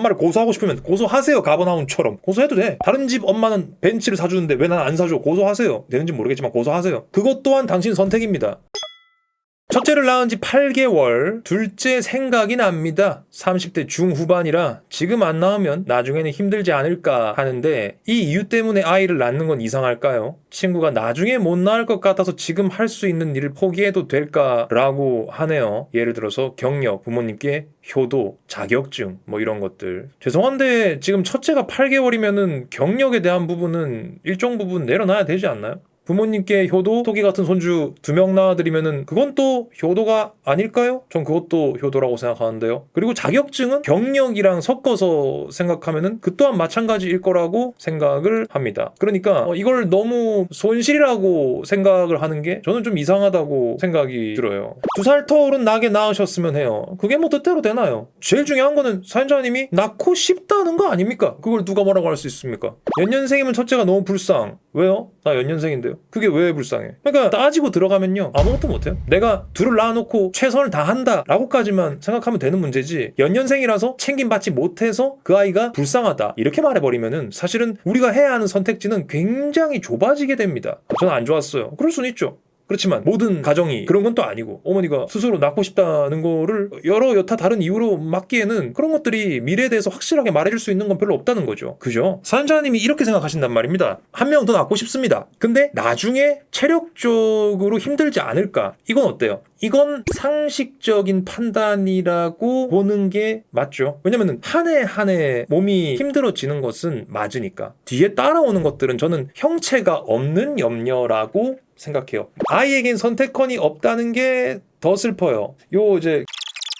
엄마를 고소하고 싶으면 고소하세요 가버나움처럼. 고소해도 돼. 다른 집 엄마는 벤츠를 사주는데 왜 난 안 사줘? 고소하세요. 되는지 모르겠지만 고소하세요. 그것 또한 당신 선택입니다 첫째를 낳은 지 8개월, 둘째 생각이 납니다. 30대 중후반이라 지금 안 낳으면 나중에는 힘들지 않을까 하는데 이 이유 때문에 아이를 낳는 건 이상할까요? 친구가 나중에 못 낳을 것 같아서 지금 할 수 있는 일을 포기해도 될까라고 하네요. 예를 들어서 경력, 부모님께 효도, 자격증 뭐 이런 것들. 죄송한데 지금 첫째가 8개월이면은 경력에 대한 부분은 일정 부분 내려놔야 되지 않나요? 부모님께 효도, 토기 같은 손주 두 명 낳아드리면은 그건 또 효도가 아닐까요? 전 그것도 효도라고 생각하는데요. 그리고 자격증은 경력이랑 섞어서 생각하면은 그 또한 마찬가지일 거라고 생각을 합니다. 그러니까 어, 이걸 너무 손실이라고 생각을 하는 게 저는 좀 이상하다고 생각이 들어요. 두 살 터울은 나게 낳으셨으면 해요. 그게 뭐 뜻대로 되나요? 제일 중요한 거는 사연자님이 낳고 싶다는 거 아닙니까? 그걸 누가 뭐라고 할 수 있습니까? 연년생이면 첫째가 너무 불쌍. 왜요? 나 연년생인데요. 그게 왜 불쌍해? 그러니까 따지고 들어가면요. 아무것도 못해요. 내가 둘을 낳아놓고 최선을 다한다 라고까지만 생각하면 되는 문제지 연년생이라서 챙김받지 못해서 그 아이가 불쌍하다 이렇게 말해버리면은 사실은 우리가 해야 하는 선택지는 굉장히 좁아지게 됩니다. 저는 안 좋았어요. 그럴 수는 있죠. 그렇지만 모든 가정이 그런 건 또 아니고 어머니가 스스로 낳고 싶다는 거를 여러 여타 다른 이유로 막기에는 그런 것들이 미래에 대해서 확실하게 말해줄 수 있는 건 별로 없다는 거죠. 그죠? 사연자님이 이렇게 생각하신단 말입니다. 한 명 더 낳고 싶습니다. 근데 나중에 체력적으로 힘들지 않을까? 이건 어때요? 이건 상식적인 판단이라고 보는 게 맞죠. 왜냐면은 한해 한 해 몸이 힘들어지는 것은 맞으니까. 뒤에 따라오는 것들은 저는 형체가 없는 염려라고 생각해요. 아이에겐 선택권이 없다는 게 더 슬퍼요. 요 이제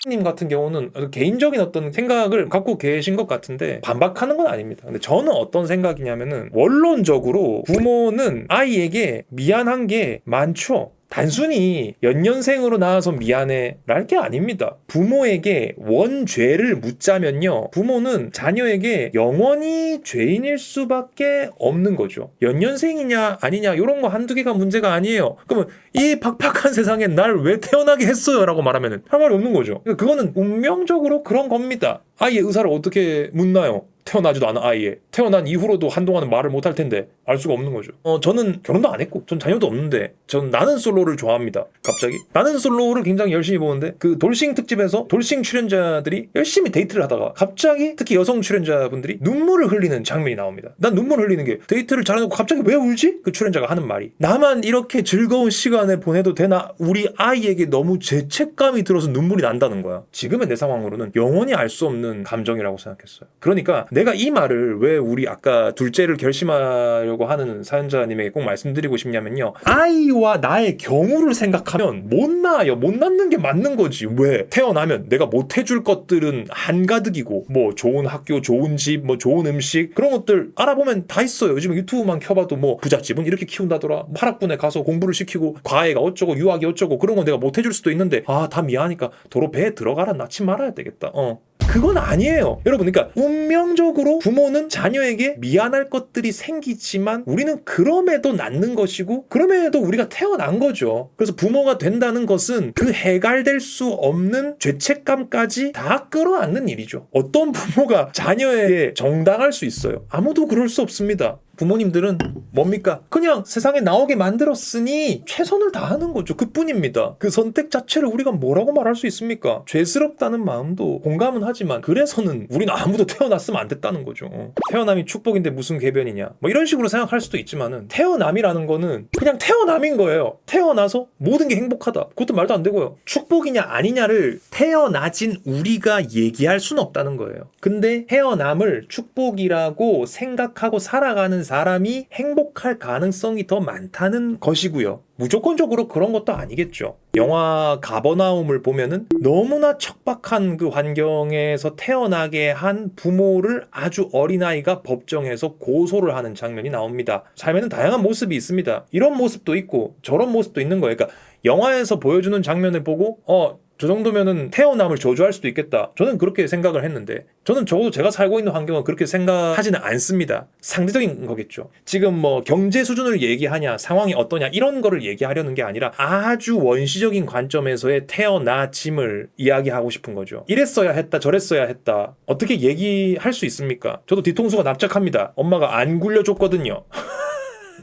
님 같은 경우는 개인적인 어떤 생각을 갖고 계신 것 같은데 반박하는 건 아닙니다. 근데 저는 어떤 생각이냐면은 원론적으로 부모는 아이에게 미안한 게 많죠. 단순히 연년생으로 낳아서 미안해 랄 게 아닙니다. 부모에게 원죄를 묻자면요. 부모는 자녀에게 영원히 죄인일 수밖에 없는 거죠. 연년생이냐 아니냐 이런 거 한두 개가 문제가 아니에요. 그러면 이 팍팍한 세상에 날 왜 태어나게 했어요? 라고 말하면 할 말이 없는 거죠. 그러니까 그거는 운명적으로 그런 겁니다. 아이의 의사를 어떻게 묻나요? 태어나지도 않은 아이에 태어난 이후로도 한동안은 말을 못 할 텐데 알 수가 없는 거죠. 어 저는 결혼도 안 했고 전 자녀도 없는데 전 나는 솔로를 좋아합니다. 갑자기 나는 솔로를 굉장히 열심히 보는데 그 돌싱 특집에서 돌싱 출연자들이 열심히 데이트를 하다가 갑자기 특히 여성 출연자분들이 눈물을 흘리는 장면이 나옵니다. 난 눈물 흘리는 게 데이트를 잘해놓고 갑자기 왜 울지? 그 출연자가 하는 말이 나만 이렇게 즐거운 시간을 보내도 되나 우리 아이에게 너무 죄책감이 들어서 눈물이 난다는 거야. 지금의 내 상황으로는 영원히 알 수 없는 감정이라고 생각했어요. 그러니까 내가 이 말을 왜 우리 아까 둘째를 결심하려고 하는 사연자님에게 꼭 말씀드리고 싶냐면요. 아이와 나의 경우를 생각하면 못 낳아요. 못 낳는 게 맞는 거지. 왜? 태어나면 내가 못 해줄 것들은 한가득이고 뭐 좋은 학교, 좋은 집, 뭐 좋은 음식 그런 것들 알아보면 다 있어요. 요즘 유튜브만 켜봐도 뭐 부잣집은 이렇게 키운다더라. 파락군에 가서 공부를 시키고 과외가 어쩌고 유학이 어쩌고 그런 건 내가 못 해줄 수도 있는데 아 다 미안하니까 도로 배에 들어가라 낳지 말아야 되겠다. 어. 그건 아니에요. 여러분, 그러니까 운명적으로 부모는 자녀에게 미안할 것들이 생기지만 우리는 그럼에도 낳는 것이고 그럼에도 우리가 태어난 거죠. 그래서 부모가 된다는 것은 그 해갈될 수 없는 죄책감까지 다 끌어안는 일이죠. 어떤 부모가 자녀에게 정당할 수 있어요? 아무도 그럴 수 없습니다. 부모님들은 뭡니까? 그냥 세상에 나오게 만들었으니 최선을 다하는 거죠. 그뿐입니다. 그 선택 자체를 우리가 뭐라고 말할 수 있습니까? 죄스럽다는 마음도 공감은 하지만 그래서는 우리는 아무도 태어났으면 안 됐다는 거죠. 태어남이 축복인데 무슨 개변이냐? 뭐 이런 식으로 생각할 수도 있지만은 태어남이라는 거는 그냥 태어남인 거예요. 태어나서 모든 게 행복하다. 그것도 말도 안 되고요. 축복이냐 아니냐를 태어나진 우리가 얘기할 수는 없다는 거예요. 근데 태어남을 축복이라고 생각하고 살아가는 사람이 행복할 가능성이 더 많다는 것이고요. 무조건적으로 그런 것도 아니겠죠. 영화 가버나움을 보면은 너무나 척박한 그 환경에서 태어나게 한 부모를 아주 어린아이가 법정에서 고소를 하는 장면이 나옵니다. 삶에는 다양한 모습이 있습니다. 이런 모습도 있고 저런 모습도 있는 거예요. 그러니까 영화에서 보여주는 장면을 보고 어 저 정도면은 태어남을 저주할 수도 있겠다. 저는 그렇게 생각을 했는데 저는 적어도 제가 살고 있는 환경은 그렇게 생각하지는 않습니다. 상대적인 거겠죠. 지금 뭐 경제 수준을 얘기하냐, 상황이 어떠냐 이런 거를 얘기하려는 게 아니라 아주 원시적인 관점에서의 태어나짐을 이야기하고 싶은 거죠. 이랬어야 했다, 저랬어야 했다. 어떻게 얘기할 수 있습니까? 저도 뒤통수가 납작합니다. 엄마가 안 굴려줬거든요.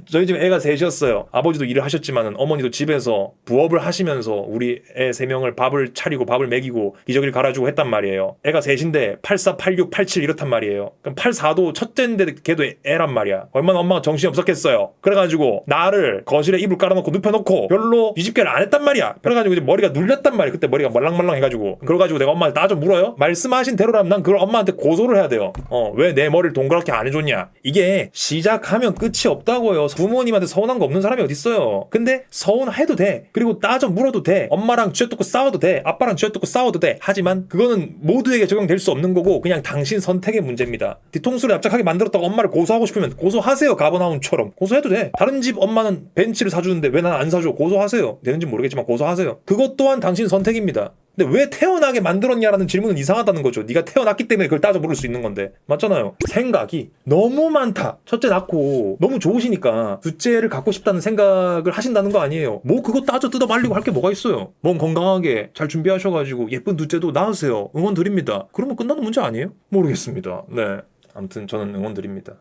저희 집 애가 셋이었어요. 아버지도 일을 하셨지만 어머니도 집에서 부업을 하시면서 우리 애 세 명을 밥을 차리고 밥을 먹이고 기저귀를 갈아주고 했단 말이에요. 애가 셋인데 84, 86, 87 이렇단 말이에요. 그럼 84도 첫째인데 걔도 애란 말이야. 얼마나 엄마가 정신이 없었겠어요. 그래가지고 나를 거실에 이불 깔아놓고 눕혀놓고 별로 뒤집개를 안 했단 말이야. 그래가지고 이제 머리가 눌렸단 말이야. 그때 머리가 말랑말랑 해가지고. 그래가지고 내가 엄마한테 나좀 물어요? 말씀하신 대로라면 난 그걸 엄마한테 고소를 해야 돼요. 어, 왜 내 머리를 동그랗게 안 해줬냐? 이게 시작하면 끝이 없다고요. 부모님한테 서운한 거 없는 사람이 어딨어요. 근데 서운해도 돼. 그리고 나좀 물어도 돼. 엄마랑 쥐어뜯고 싸워도 돼. 아빠랑 쥐어뜯고 싸워도 돼. 하지만 그거는 모두에게 적용될 수 없는 거고 그냥 당신 선택의 문제입니다. 뒤통수를 납작하게 만들었다고 엄마를 고소하고 싶으면 고소하세요. 가버나움처럼. 고소해도 돼. 다른 집 엄마는 벤치를 사주는데 왜 난 안 사줘? 고소하세요. 되는지 모르겠지만 고소하세요. 그것 또한 당신 선택입니다. 근데 왜 태어나게 만들었냐라는 질문은 이상하다는 거죠. 네가 태어났기 때문에 그걸 따져 물을 수 있는 건데. 맞잖아요. 생각이 너무 많다. 첫째 낳고 너무 좋으시니까 둘째를 갖고 싶다는 생각을 하신다는 거 아니에요. 뭐 그거 따져 뜯어 말리고 할 게 뭐가 있어요. 몸 건강하게 잘 준비하셔가지고 예쁜 둘째도 낳으세요. 응원 드립니다. 그러면 끝나는 문제 아니에요? 모르겠습니다. 네. 아무튼 저는 응원 드립니다.